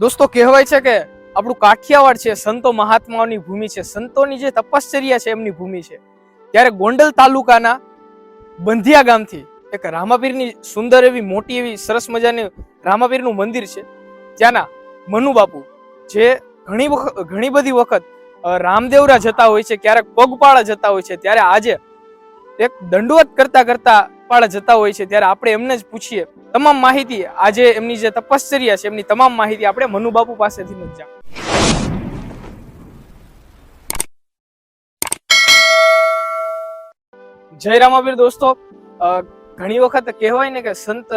દોસ્તો, કહેવાય છે કે આપણું કાઠિયાવાડ છે, સંતો મહાત્માઓની ભૂમિ છે. સંતોની જે તપશ્ચર્યા છે, એમની ભૂમિ છે. ત્યારે ગોંડલ તાલુકાના બંધિયા ગામથી એક રામાપીરની સુંદર એવી મોટી એવી સરસ મજાની રામાપીરનું મંદિર છે. ત્યાંના મનુ બાપુ, જે ઘણી વખત ઘણી બધી વખત રામદેવરા જતા હોય છે, ક્યારેક પગપાળા જતા હોય છે. ત્યારે આજે એક દંડવત કરતા કરતા પાળા જતા હોય છે, ત્યારે આપણે એમને જ પૂછીએ. તમામ માહિતી આજે એમની જે તપશ્ચર્યા છે, એમની તમામ માહિતી આપણે મનુબાપુ પાસેથી નથી જાણ જય રામાવીર દોસ્તો. ઘણી વખત કહેવાય ને કે સંત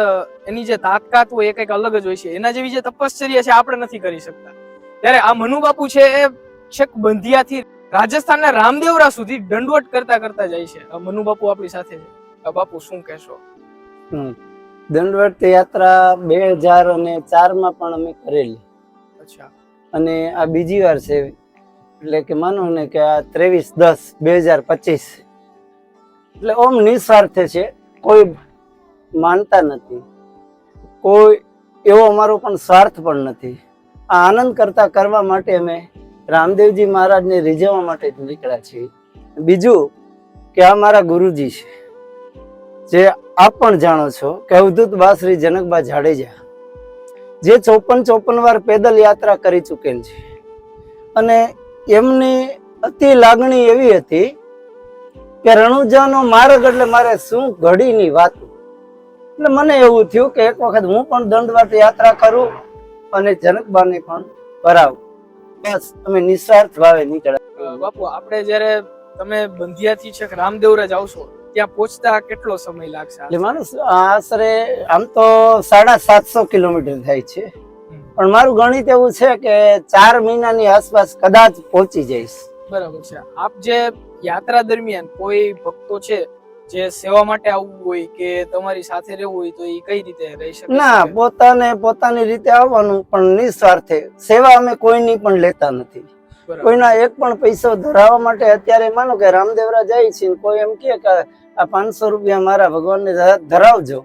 એની જે તાકાત હોય એ કંઈક અલગ જ હોય છે. એના જેવી જે તપશ્ચર્યા છે, આપણે નથી કરી શકતા. ત્યારે આ મનુબાપુ છે, એ છેક બંધિયાથી રાજસ્થાનના રામદેવરા સુધી દંડવટ કરતા કરતા જાય છે. આ મનુબાપુ આપણી સાથે છે. બાપુ શું કહેશો. દંડવત યાત્રા બે હજાર અને ચારમાં પણ અમે કરેલી. અચ્છા. અને આ બીજી વાર છે એટલે કે માનો ને કે આ ત્રેવીસ દસ બે હજાર પચીસ. એટલે ઓમ નિસ્વાર્થે છે કોઈ માનતા નથી. કોઈ એવો અમારો પણ સ્વાર્થ પણ નથી. આ આનંદ કરતા કરવા માટે અમે રામદેવજી મહારાજને રીઝવવા માટે જ નીકળ્યા છીએ. બીજું કે આ મારા ગુરુજી છે. જે આપ પણ જાણો છો કે અવધૂત બા જનકબા જાડેજા જે ચોપન ચોપન વાર પેદલ યાત્રા કરી ચૂકેલ છે. અને એમની અતિ લાગણી એવી હતી કે રણુજાનો માર્ગ એટલે મારે શું ઘડીની વાત. એટલે મને એવું થયું કે એક વખત હું પણ દંડવત યાત્રા કરું અને જનકબાને પણ કરાવું બસ અમે નિસ્વાર્થ ભાવે નીકળ્યા. બાપુ, આપણે જ્યારે તમે બંધિયાથી છેક રામદેવરા આવશો ત્યાં પહોંચતા કેટલો સમય લાગશે એટલે માનું આશરે આમ તો સાડા સાતસો કિલોમીટર થાય છે. પણ મારું ગણિત એવું છે કે ચાર મહિનાની આસપાસ કદાચ પહોંચી જઈશ. બરાબર છે. આપ જે યાત્રા દરમિયાન કોઈ ભક્તો છે જે સેવા માટે આવવું હોય કે તમારી સાથે રહેવું હોય તો એ કઈ રીતે રહી શકે? ના પોતાને પોતાની રીતે આવવાનું પણ નિસ્વાર્થે. સેવા અમે કોઈની પણ લેતા નથી. કોઈના એક પણ પૈસો ધરાવવા માટે અત્યારે માનો કે રામદેવરા જાય છે કોઈ એમ કે આ પાંચસો રૂપિયા મારા ભગવાનને ધરાવજો.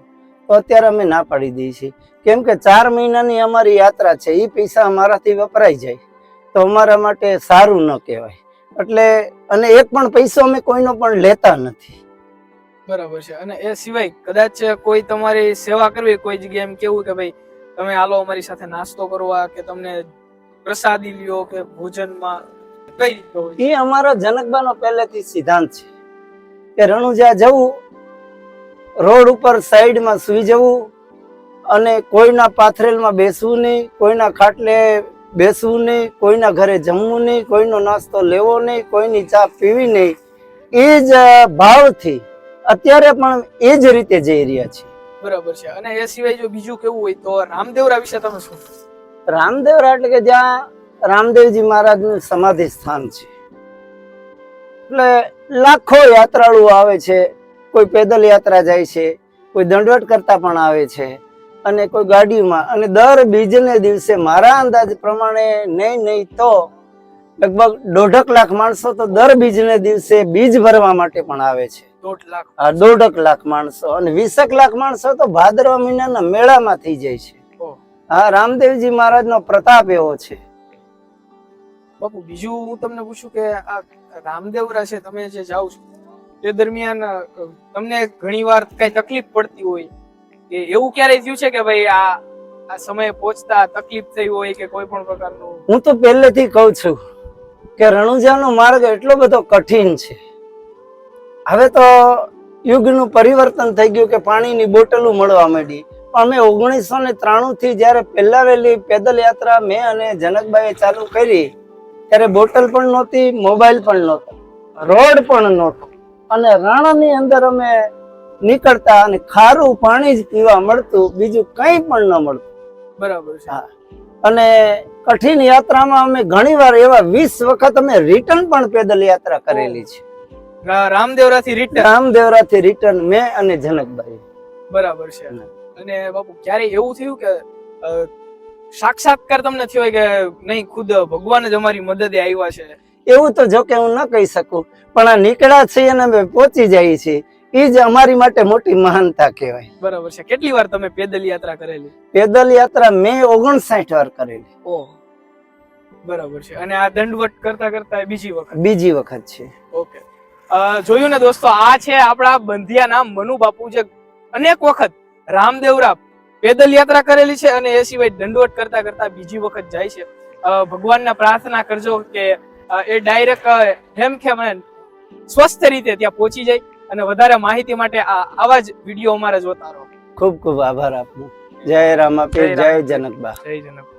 તો અત્યારે અમે ના પાડી દઈએ છીએ. કેમ કે ચાર મહિનાની અમારી યાત્રા છે એ પૈસા અમારાથી વપરાઈ જાય. તો અમારા માટે સારું ન કહેવાય. એટલે અને એક પણ પૈસો અમે કોઈનો પણ લેતા નથી. બરાબર છે. અને એ સિવાય કદાચ કોઈ તમારી સેવા કરવી કોઈ જગ્યાએ એમ કેવું કે ભાઈ તમે આલો અમારી સાથે નાસ્તો કરવા કે તમને પ્રસાદી લ્યો કે ભોજનમાં કઈ એ અમારો જનકબાનો પહેલેથી સિદ્ધાંત છે. કે રણુજા જવું રોડ ઉપર સાઈડમાં સુઈ જવું અને કોઈના પાથરેલમાં બેસવું નહીં કોઈના ખાટલે બેસવું નહીં કોઈના ઘરે જમવું નહીં કોઈનો નાસ્તો લેવો નહીં કોઈની ચા પીવી નહીં. એ જ ભાવથી અત્યારે પણ એ જ રીતે જઈ રહ્યા છે. બરાબર છે. અને એ સિવાય જો બીજું કેવું હોય તો રામદેવરા વિશે તમે શું રામદેવરા એટલે કે જ્યાં રામદેવજી મહારાજનું સમાધિ સ્થાન છે. એટલે લાખો યાત્રાળુઓ આવે છે કોઈ પેદલ યાત્રા જાય છે કોઈ દંડવટ કરતા પણ આવે છે અને કોઈ ગાડીમાં. અને દર બીજને દિવસે મારા અંદાજ પ્રમાણે નહીં નહીં તો લગભગ દોઢક લાખ માણસો તો દર બીજને દિવસે બીજ ભરવા માટે પણ આવે છે. દોઢક લાખ માણસો અને વીસક લાખ માણસો તો ભાદરવા મહિનાના મેળામાં થઈ જાય છે. હા રામદેવજી મહારાજનો પ્રતાપ એવો છે. બાપુ, બીજું હું તમને પૂછું કે આ રામદેવરા છે, તમે જે જાઓ છો તે દરમિયાન તમને ઘણીવાર કઈ તકલીફ પડતી હોય? કે એવું ક્યારેય થયું છે કે ભાઈ આ આ સમયે પહોંચતા તકલીફ થઈ હોય કે કોઈ પણ પ્રકારનું? હું તો પહેલેથી કહું છું કે રણુજાનો માર્ગ એટલો બધો કઠિન છે. હવે તો યુગનું પરિવર્તન થઈ ગયું કે પાણીની બોટલો મળવા માંડી. અમે ઓગણીસો ને ત્રાણું થી જયારે પહેલા વહેલી પેદલ યાત્રા મેં અને જનકભાઈએ ચાલુ કરી ત્યારે બોટલ પણ નહોતી મોબાઈલ પણ નહોતો રોડ પણ નહોતો. અને રણની અંદર અમે નીકળતા અને ખારું પાણી જ પીવા મળતું બીજું કંઈ પણ ન મળતું. બરાબર છે. હા. અને કઠિન યાત્રામાં અમે ઘણીવાર એવા વીસ વખત અમે રિટર્ન પણ પેદલ યાત્રા કરેલી છે. રામદેવરાથી રિટર્ન રામદેવરાથી રિટર્ન મેં અને જનકભાઈ બરાબર છે. અને બાપુ ક્યારે એવું થયું કે સાક્ષાત્કાર તમને થયો કે નહીં ખુદ ભગવાન જ અમારી મદદે આવ્યા છે? એવું તો જો કે હું ન કહી શકું પણ આ નીકળ્યા છીએ અને અમે પહોંચી જઈએ છીએ. એ જ અમારી માટે મોટી મહાનતા કહેવાય. બરાબર છે. કેટલી વાર તમે પેદલ યાત્રા કરેલી? પેદલ યાત્રા મેં ઓગણસાઠ વાર કરેલી. ઓહ. બરાબર છે. અને આ દંડવટ કરતા કરતા બીજી વખત? બીજી વખત છે. ઓકે. જોયું ને દોસ્તો આ છે આપણા બંધિયાના મનુ બાપુ જે અનેક વખત રામદેવરા પેદલ યાત્રા કરેલી છે અને એ સિવાય દંડવટ કરતા કરતા બીજી વખત જાય છે. અ, પ્રાર્થના કરજો કે એ ડાયરેક્ટ હેમ ખેમ સ્વસ્થ રીતે ત્યાં પહોંચી જાય અને વધારે માહિતી માટે આ આવા જ વીડિયો અમારે જોતા રહો. ખૂબ ખૂબ આભાર આપનો. જય રામાપીર જય જય જનકબા. જય જનક